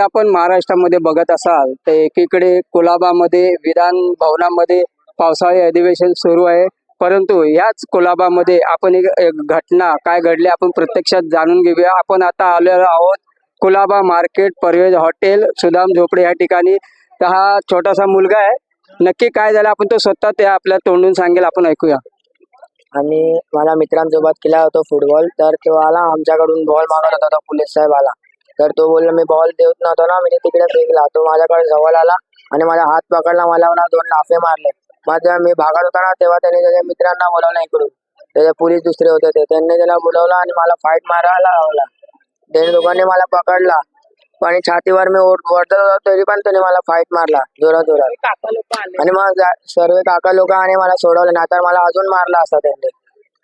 आपण महाराष्ट्रामध्ये बघत असाल तर एकीकडे कुलाबामध्ये विधान भवनामध्ये पावसाळी अधिवेशन सुरू आहे. परंतु याच कुलाबामध्ये आपण एक घटना काय घडली आपण प्रत्यक्षात जाणून घेऊया. आपण आता आलेलो आहोत कुलाबा मार्केट परवेज हॉटेल सुदाम झोपडे या ठिकाणी. तर हा छोटासा मुलगा आहे. नक्की काय झालं आपण तो स्वतः ते आपल्या तोंडून सांगेल आपण ऐकूया. आम्ही मला मित्रांसोबत केला होता फुटबॉल तर तेव्हा आमच्याकडून बॉल मागत होता तो पोलीस साहेब आला तर तो बोलला मी बॉल देत नव्हतो ना मी तिकडे फेकला. तो माझ्याकडे जवळ आला आणि माझा हात पकडला. मला ना दोन लाफे मारले. मग जेव्हा मी भागत होता ना तेव्हा त्याने त्याच्या मित्रांना बोलावलं इकडून. त्याचे पोलीस दुसरे होते. ते त्यांनी त्याला बोलवलं आणि मला फाईट मारायला लावला. त्याने दोघांनी मला पकडला. आणि छातीवर मी ओढत होतो तरी पण त्याने मला फाईट मारला जोरात जोरात. आणि मग सर्व काका लोक आणि मला सोडवलं. नाही तर मला अजून मारला असता त्यांनी.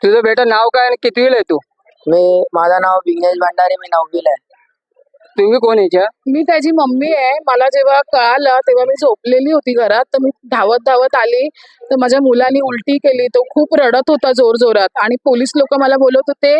तुझं बेटा नाव काय आणि कितवीला आहे तू? मी माझं नाव विघ्नेश भंडारी मी नववीला आहे. तुम्ही कोण याच्या? मी त्याची मम्मी आहे. मला जेव्हा कळालं तेव्हा मी झोपलेली होती घरात. तर मी धावत धावत आली. तर माझ्या मुलांनी उलटी केली. तो खूप रडत होता जोर जोरात. आणि पोलीस लोक मला बोलत होते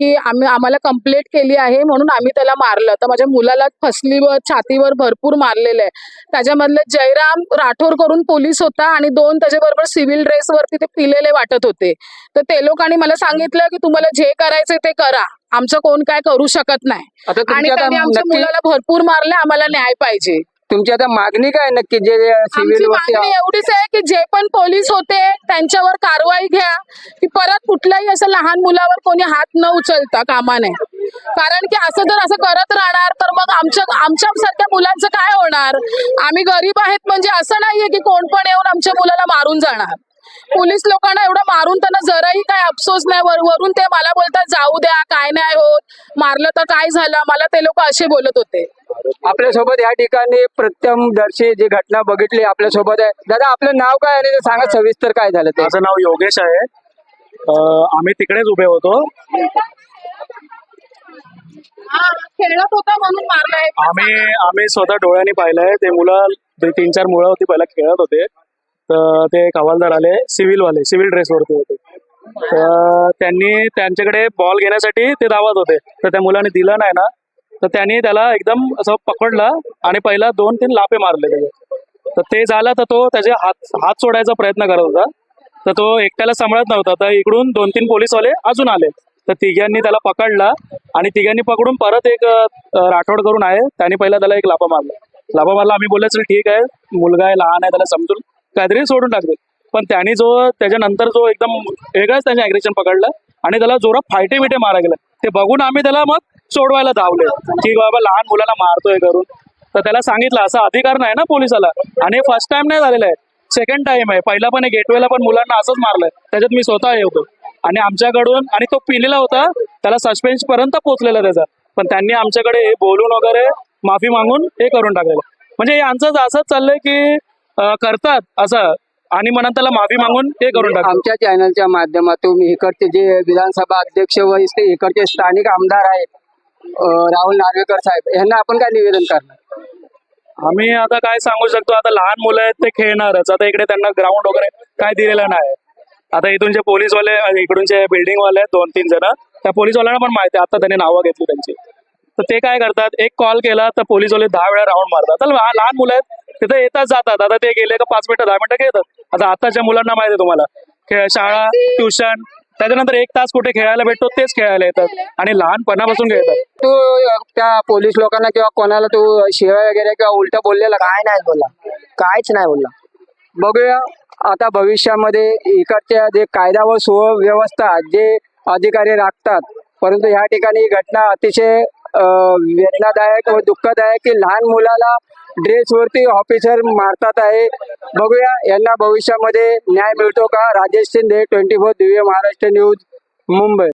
की आम्ही आम्हाला कंप्लेंट केली आहे म्हणून आम्ही त्याला मारलं. तर माझ्या मुलाला फसलीवर छातीवर भरपूर मारलेलं आहे. त्याच्यामधले जयराम राठोड करून पोलीस होता आणि दोन त्याच्याबरोबर सिव्हिल ड्रेसवरती ते पिलेले वाटत होते. तर ते लोकांनी मला सांगितलं की तुम्हाला जे करायचं ते करा. आमचं कोण काय करू शकत नाही. आता आणि तुमची आता त्यांनी आमच्या नक्की मुलाला भरपूर मारले आम्हाला न्याय पाहिजे. तुमची आता मागणी काय नक्की? जे आमची सिव्हिल वरती मागणी एवढीच आहे की जे पण पोलीस होते त्यांच्यावर कारवाई घ्या की परत कुठल्याही असं लहान मुलावर कोणी हात न उचलता कामा नये कारण की असं जर असं करत राहणार तर मग आमच्या आमच्या सारख्या मुलांचं काय होणार? आम्ही गरीब आहेत म्हणजे असं नाहीये की कोण पण येऊन आमच्या मुलाला मारून जाणार. पोलीस लोकांना एवढं मारून त्यांना जराही काय अफसोस नाही वर- वरून ते मला बोलतात जाऊ द्या काय नाही होत. मारलं तर काय झालं? मला ते लोक असे बोलत होते. आपल्यासोबत या ठिकाणी प्रथमदर्शी जी घटना बघितली आपल्यासोबत आहे. दादा आपलं नाव काय आणि ते सांगा सविस्तर काय झालं ते? माझं नाव योगेश आहे. अं, आम्ही तिकडेच उभे होतो. हा, खेळत होता म्हणून मारलाय. आम्ही आम्ही स्वतः डोळ्यांनी पाहिलंय. ते मुलं तीन चार मुलं होती पहिला खेळत होते. तर ते एक हवालदार आले सिव्हिल वाले सिव्हिल ड्रेस वरती होते. तर त्यांनी त्यांच्याकडे बॉल घेण्यासाठी ते धावत होते. तर त्या मुलाने दिलं नाही ना तर त्यांनी त्याला एकदम असं पकडलं आणि पहिला दोन तीन लापे मारले त्याचे. तर ते झालं तर तो त्याचे हात हात सोडायचा प्रयत्न करत होता. तर तो एकट्याला सांभाळत नव्हता. तर इकडून दोन तीन पोलीसवाले अजून आले. तर तिघांनी त्याला पकडला आणि तिघांनी पकडून परत एक राठोड करून आहे. त्यांनी पहिला त्याला एक लापा मारला. लापा मारला आम्ही बोलले चल ठीक आहे. मुलगा आहे लहान आहे त्याला समजून काहीतरी सोडून टाकते पण त्यांनी जो त्याच्यानंतर जो एकदम वेगळाच त्याने अग्रेशन पकडलं आणि त्याला जोरात फायटे बिटे मारा गेलं. ते बघून आम्ही त्याला मग सोडवायला धावले. की बाबा लहान मुलाला मारतोय करून. तर त्याला सांगितलं असा अधिकार नाही ना पोलिसाला. आणि फर्स्ट टाइम नाही झालेला आहे. सेकंड टाइम आहे. पहिला पण गेटवेला पण मुलांना असंच मारलंय. त्याच्यात मी स्वतः येतो आणि आमच्याकडून आणि तो पिलेला होता त्याला सस्पेन्स पर्यंत पोहोचलेला त्याचा. पण त्यांनी आमच्याकडे हे बोलून वगैरे माफी मागून हे करून टाकलेलं. म्हणजे यांचं असंच चाललंय की करतात असं. आणि म्हणून त्याला माफी मागून हे करून टाकतात. आमच्या चॅनलच्या माध्यमातून इकडचे जे विधानसभा अध्यक्ष व इकडचे स्थानिक आमदार आहेत राहुल नार्वेकर साहेब यांना आपण काय निवेदन करणार? आम्ही आता काय सांगू शकतो आता लहान मुलं आहेत ते खेळणारच. आता इकडे त्यांना ग्राउंड वगैरे काय दिलेलं नाही. आता इथून जे पोलीसवाले इकडूनचे बिल्डिंग वाले आहेत दोन तीन जण त्या पोलीसवाल्यांना पण माहिती आता त्यांनी नावं घेतली त्यांची. तर ते काय करतात एक कॉल केला तर पोलीसवाले दहा वेळा राऊंड मारतात. तर लहान मुलं आहेत तिथे येतात जातात. आता ते गेले का पाच मिनिटं दहा मिनिटं खेळतात आता आताच्या मुलांना माहिती आहे तुम्हाला. खेळ शाळा ट्युशन त्याच्यानंतर एक तास कुठे खेळायला भेटतो तेच खेळायला येतात. आणि लहानपणापासून खेळतात. तू त्या पोलीस लोकांना किंवा कोणाला तू शिवाय वगैरे किंवा उलट बोललेला काय नाही बोलला? काहीच नाही बोलला. बघूया आता भविष्यामध्ये इकडच्या जे कायदा व सुव्यवस्था जे अधिकारी राखतात परंतु या ठिकाणी ही घटना अतिशय वेदनादायक व दुःखदायक की लहान मुलाला ड्रेसवरती ऑफिसर मारतात आहे. बघूया यांना भविष्यामध्ये न्याय मिळतो का? Rajesh Shinde twenty four Divya Maharashtra news Mumbai.